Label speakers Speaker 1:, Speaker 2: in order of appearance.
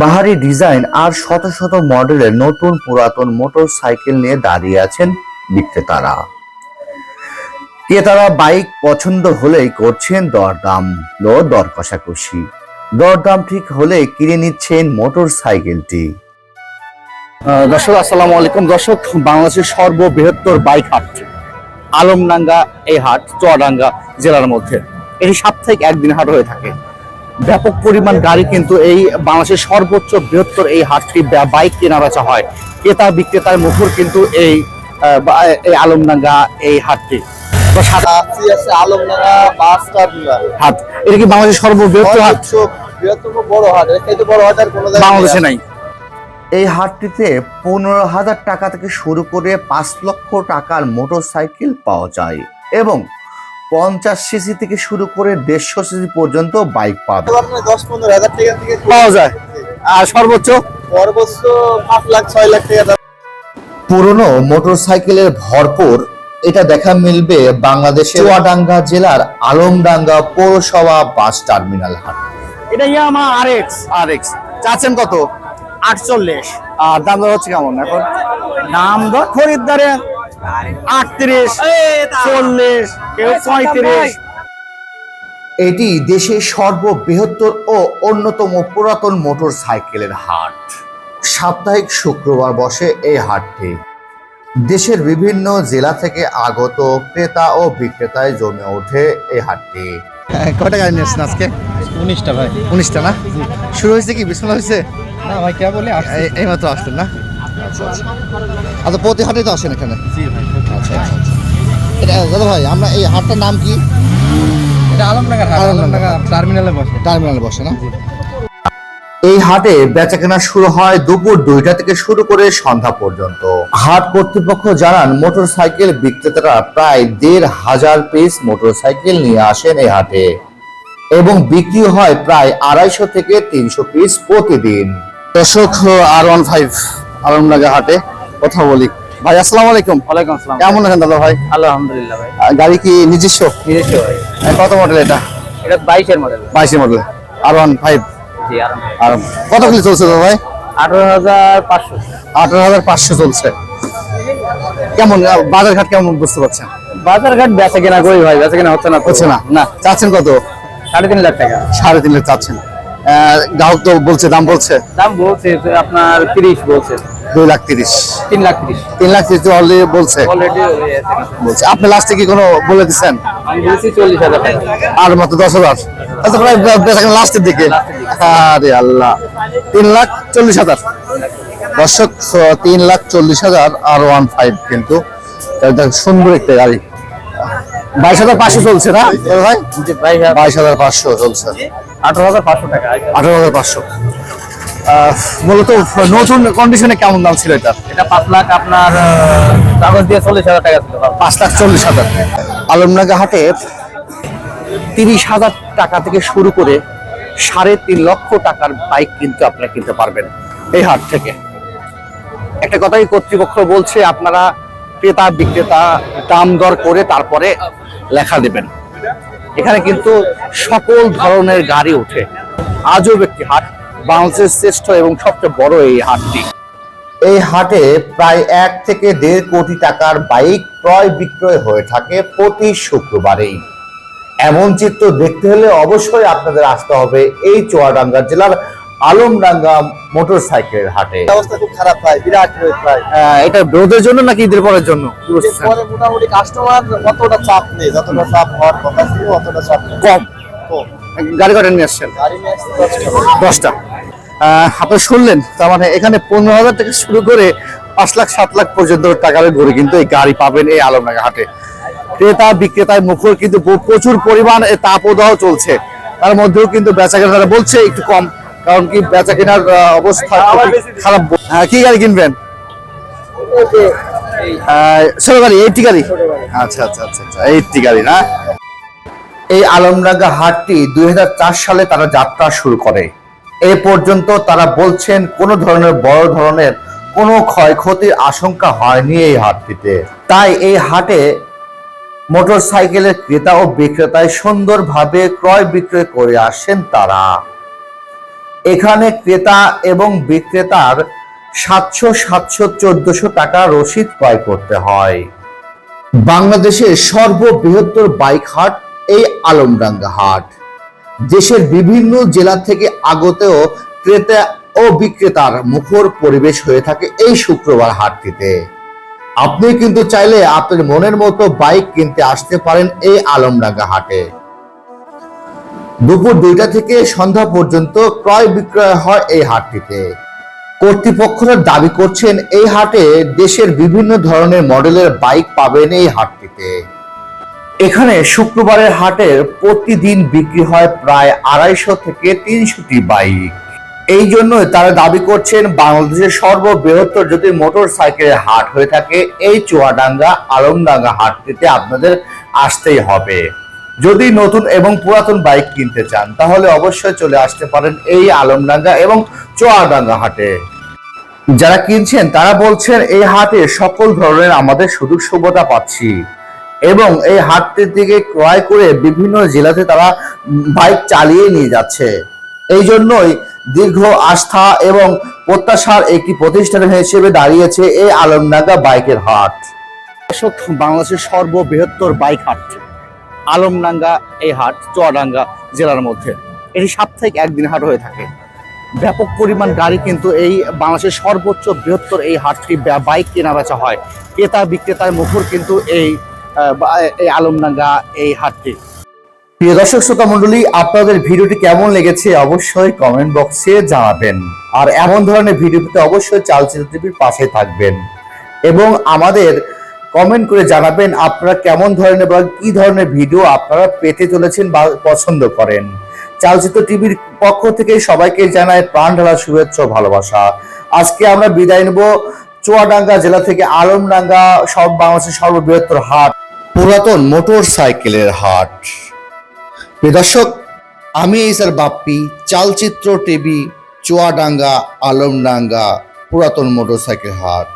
Speaker 1: বাহারি ডিজাইন আর শত শত মডেলের নতুন পুরাতন মোটর সাইকেল নিয়ে দাঁড়িয়ে আছেন বিক্রেতারা। ক্রেতারা বাইক পছন্দ হলেই করছেন দরদাম। ও দর কষাকষি। দরদাম ঠিক হলে কিনে নিচ্ছেন মোটর সাইকেলটি দর্শক, আসসালামু আলাইকুম। দর্শক, বাংলাদেশের সর্ববৃহত্তর বাইক হাট, আলমডাঙ্গা এই হাট, চুয়াডাঙ্গা জেলার মধ্যে। এটি সাপ্তাহিক একদিন হাট হয়ে থাকে। ব্যাপক পরিমাণ গাড়ি কিন্তু এই বাংলাদেশের সর্বোচ্চ বৃহত্তর এই হাটটি বাইক কেনা বেচা হয়। ক্রেতা বিক্রেতার মুখর কিন্তু এই এই আলমডাঙ্গা এই হাটটি।
Speaker 2: আলমডাঙ্গা বাস টার্মিনাল
Speaker 1: হাট। এটা কি বাংলাদেশের সর্ববৃহত্তর হাট?
Speaker 2: বৃহত্তম বড় হাট। এর বড় হাট আর কোনো
Speaker 1: বাংলাদেশে
Speaker 2: নাই।
Speaker 1: এই হাটটিতে পনেরো হাজার টাকা থেকে শুরু করে পাঁচ লক্ষ টাকার মোটর সাইকেল পাওয়া যায়। এবং পঞ্চাশ সিসি থেকে শুরু করে দেড়শো সিসি পর্যন্ত বাইক পাবে
Speaker 2: দশ পনেরো হাজার টাকা থেকে
Speaker 1: পাওয়া যায়। আর সর্বোচ্চ?
Speaker 2: সর্বোচ্চ পাঁচ লাখ ছয় লাখ টাকা দাম।
Speaker 1: পুরনো মোটর সাইকেলের ভরপুর এটা দেখা মিলবে বাংলাদেশের চুয়াডাঙ্গা জেলার আলমডাঙ্গা পৌরসভা বাস টার্মিনাল হাট।
Speaker 3: এটা ইয়ামা আর এক্স
Speaker 1: আর এক্স চাচ্ছেন কত?
Speaker 3: আটচল্লিশ।
Speaker 1: আর দাম দর হচ্ছে কেমন এখন?
Speaker 3: দাম দর খরিদ্দারে আটত্রিশ চল্লিশ কেউ পঁয়ত্রিশ।
Speaker 1: এটি দেশের সর্ববৃহত্তর ও অন্যতম পুরাতন মোটর সাইকেলের হাট। সাপ্তাহিক শুক্রবার বসে এই হাটটি। দেশের বিভিন্ন জেলা থেকে আগত ক্রেতা ও বিক্রেতায় জমে ওঠে এই হাটটি। কয়টা গাড়ি নিয়েছেন আজকে?
Speaker 4: উনিশটা ভাই।
Speaker 1: উনিশটা না? শুরু হয়েছে কি? বিসমুল্লাহ হয়েছে?
Speaker 4: না ভাই কে বলে
Speaker 1: এই- এইমাত্র আসলেন না? আচ্ছা প্রতি হাটেই তো আসেন এখানে? আচ্ছা আচ্ছা আচ্ছা। এটা দাদা ভাই আমরা এই হাটটার নাম কি?
Speaker 4: এটা হাট
Speaker 1: আলমডাঙ্গা।
Speaker 4: আলমডাঙ্গা টার্মিনালে বসে।
Speaker 1: টার্মিনালে বসে না? এই হাটে বেচাকেনা শুরু হয় দুপুর দুইটা থেকে শুরু করে সন্ধ্যা পর্যন্ত। হাট কর্তৃপক্ষ জানান মোটরসাইকেল বিক্রেতারা প্রায় দেড় হাজার পিস মোটরসাইকেল নিয়ে আসেন এই হাটে। এবং বিক্রি হয় প্রায় আড়াইশো থেকে তিনশো পিস প্রতিদিন। দর্শক আর ওয়ান ফাইভ আলমনগর হাটে কথা বলি। ভাই আসসালামু আলাইকুম।
Speaker 3: ওয়ালাইকুম আসসালাম।
Speaker 1: কেমন আছেন দাদা ভাই?
Speaker 3: আলহামদুলিল্লাহ ভাই।
Speaker 1: গাড়ি কি নিজস্ব?
Speaker 3: নিজস্ব ভাই।
Speaker 1: কত মডেল এটা?
Speaker 3: এটা বাইশের model
Speaker 1: model R one five
Speaker 3: G
Speaker 1: আর কত কিলো চলছে দাদা ভাই?
Speaker 3: আঠারো হাজার পাঁচশো।
Speaker 1: আঠারো হাজার পাঁচশো চলছে। কেমন আহ, বাজার ঘাট কেমন বুঝতে পারছেন?
Speaker 3: বাজার ঘাট বেচা কেনা করি ভাই বেচা কেনা হচ্ছে না।
Speaker 1: হচ্ছে না?
Speaker 3: না।
Speaker 1: চাচ্ছেন কত?
Speaker 3: সাড়ে তিন লাখ টাকা।
Speaker 1: সাড়ে তিন লাখ চাচ্ছেন। গ্রাহক তো বলছে দাম বলছে?
Speaker 3: দাম বলছে আপনার তিরিশ বলছে।
Speaker 1: দুই লাখ তিরিশ।
Speaker 3: তিন লাখ তিরিশ।
Speaker 1: তিন লাখ তিরিশ অলরেডি বলছে। বলছে। আপনি লাস্টে কি কোনো বলে দিচ্ছেন? আর মাত্র দশ হাজার। আচ্ছা প্রায় লাস্টের দিকে। আরে আল্লাহ। তিন লাখ চল্লিশ হাজার। দর্শক তিন লাখ চল্লিশ হাজার আর ওয়ান ফাইভ কিন্তু সুন্দর একটা গাড়ি। বাইশ হাজার পাঁচশো চলছে না ভাই?
Speaker 3: বাইশ হাজার
Speaker 1: বাইশ হাজার পাঁচশো চলছে।
Speaker 3: আঠারো হাজার পাঁচশো টাকা
Speaker 1: আঠারো হাজার পাঁচশো। মূলত নতুন কন্ডিশনে কেমন দাম ছিল এটা?
Speaker 3: এটা পাঁচ লাখ আপনার কাগজ দিয়ে চল্লিশ হাজার টাকা ছিল।
Speaker 1: পাঁচ লাখ চল্লিশ হাজার। আলমনাগা হাটে তিরিশ হাজার টাকা থেকে শুরু করে সাড়ে তিন লক্ষ টাকার বাইক কিন্তু আপনারা কিনতে পারবেন এই হাট থেকে। একটা কথাই কর্তৃপক্ষ বলছে আপনারা ক্রেতা বিক্রেতা দাম দর করে তারপরে লেখা দেবেন। এখানে কিন্তু সকল ধরনের গাড়ি ওঠে। আজও একটি হাট। বাংলাদেশের শ্রেষ্ঠ এবং সবচেয়ে বড় এই হাটটি। এই হাটে প্রায় এক থেকে দেড় কোটি টাকার বাইক ক্রয় বিক্রয় হয়ে থাকে প্রতি শুক্রবারেই। এমন চিত্র দেখতে হলে অবশ্যই আপনাদের আসতে হবে এই চুয়াডাঙ্গা জেলার আলমডাঙ্গা মোটর সাইকেলের হাটে
Speaker 2: অবস্থা খুব খারাপ ভাই বিরাট রোদ ভাই।
Speaker 1: আহ, এটা রোদের জন্য নাকি ঈদের পরের জন্য?
Speaker 2: মোটামুটি কাস্টমার অতটা চাপ নেই যতটা চাপ হওয়ার কথা ছিল অতটা চাপ নেই।
Speaker 1: কম।
Speaker 2: কম।
Speaker 1: গাড়ি কটা নিয়ে আসছেন?
Speaker 2: দশটা।
Speaker 1: আপনি শুনলেন তার মানে এখানে পনেরো হাজার থেকে শুরু করে পাঁচ লাখ সাত লাখ পর্যন্ত টাকার ঘুরে কিন্তু এই গাড়ি পাবেন এই আলমডাঙ্গা হাটে। ক্রেতা বিক্রেতার মুখর কিন্তু প্রচুর পরিমাণ তাপদাহ চলছে। তার মধ্যেও কিন্তু বেচা কেনা বলছে একটু কম কারণ কি বেচা কেনার অবস্থা খারাপ। হ্যাঁ, কি গাড়ি কিনবেন? ছোট গাড়ি এইটি গাড়ি? আচ্ছা আচ্ছা আচ্ছা আচ্ছা এইটি গাড়ি না? এই আলমডাঙ্গা হাটটি দুই হাজার চার সালে তারা যাত্রা শুরু করে। এ পর্যন্ত তারা বলছেন কোনো ধরনের বড় ধরনের কোনো ক্ষয়ক্ষতির আশঙ্কা হয়নি এই হাটটিতে। তাই এই হাটে মোটর সাইকেলের ক্রেতা ও বিক্রেতায় সুন্দরভাবে ক্রয় বিক্রয় করে আসেন তারা। এখানে ক্রেতা এবং বিক্রেতার সাতশো সাতশো, চোদ্দশো টাকা রসিদ ক্রয় করতে হয়। বাংলাদেশের সর্ববৃহত্তর বাইক হাট এই আলমডাঙ্গা হাট। দেশের বিভিন্ন জেলা থেকে আগতেও ক্রেতা ও বিক্রেতার মুখর পরিবেশ হয়ে থাকে এই শুক্রবার হাটটিতে। আপনি কিন্তু চাইলে আপনার মনের মতো বাইক কিনতে আসতে পারেন এই আলমডাঙ্গা হাটে। দুপুর দুইটা থেকে সন্ধ্যা পর্যন্ত ক্রয় বিক্রয় হয় এই হাটটিতে। কর্তৃপক্ষরা দাবি করছেন, এই হাটে দেশের বিভিন্ন ধরনের মডেলের বাইক পাবেন এই হাটটিতে। এখানে শুক্রবারের হাটের প্রতিদিন বিক্রি হয় প্রায় আড়াইশো থেকে তিনশোটি বাইক। এই জন্যই তারা দাবি করছেন বাংলাদেশের সর্ববৃহত্তর যদি মোটর সাইকেলের হাট হয়ে থাকে এই চুয়াডাঙ্গা, আলমডাঙ্গা হাটটিতে আপনাদের আসতেই হবে। যদি নতুন এবং পুরাতন বাইক কিনতে চান, তাহলে অবশ্যই চলে আসতে পারেন এই আলমডাঙ্গা এবং চুয়াডাঙ্গা হাটে। যারা কিনছেন, তারা বলছেন, এই হাটে সকল ধরনের আমাদের সুযোগ সুবিধা পাচ্ছি। এবং এই হাটটির থেকে ক্রয় করে বিভিন্ন জেলাতে তারা বাইক চালিয়ে নিয়ে যাচ্ছে। এই জন্যই দীর্ঘ আস্থা এবং প্রত্যাশার একটি প্রতিষ্ঠান হিসেবে দাঁড়িয়েছে এই আলমডাঙ্গা বাইকের হাট। বাংলাদেশের সর্ববৃহত্তর বাইক হাট আলমডাঙ্গা এই হাট, চুয়াডাঙ্গা জেলার মধ্যে। এটি সাপ্তাহিক একদিন হাট হয়ে থাকে। ব্যাপক পরিমাণ গাড়ি কিন্তু এই বাংলাদেশের সর্বোচ্চ বৃহত্তর এই হাটটি বাইক কেনা বেচা হয়। ক্রেতা বিক্রেতার মুখর কিন্তু এই এই আলমডাঙ্গা, এই হাটটি। প্রিয় দর্শক, শ্রোতা মন্ডলী আপনাদের ভিডিওটি কেমন লেগেছে অবশ্যই কমেন্ট বক্সে জানাবেন। আর এমন ধরনের ভিডিও পেতে অবশ্যই চালচিত্র টিভির পাশে থাকবেন। এবং আমাদের কমেন্ট করে জানাবেন আপনারা কেমন ধরনের বা কি ধরনের ভিডিও আপনারা পেতে চলেছেন বা পছন্দ করেন। চালচিত্র টিভির পক্ষ থেকে সবাইকে জানায় প্রাণ ঢালা শুভেচ্ছা ভালোবাসা। আজকে আমরা বিদায় নেব চুয়াডাঙ্গা জেলা থেকে আলমডাঙ্গা সব বাংলাদেশের সর্ববৃহত্তর হাট। পুরাতন মোটর সাইকেলের হাট দর্শক, আমি এই স্যার বাপ্পি, চালচিত্র টিভি, চুয়াডাঙ্গা, আলমডাঙ্গা, পুরাতন মোটর সাইকেল হাট।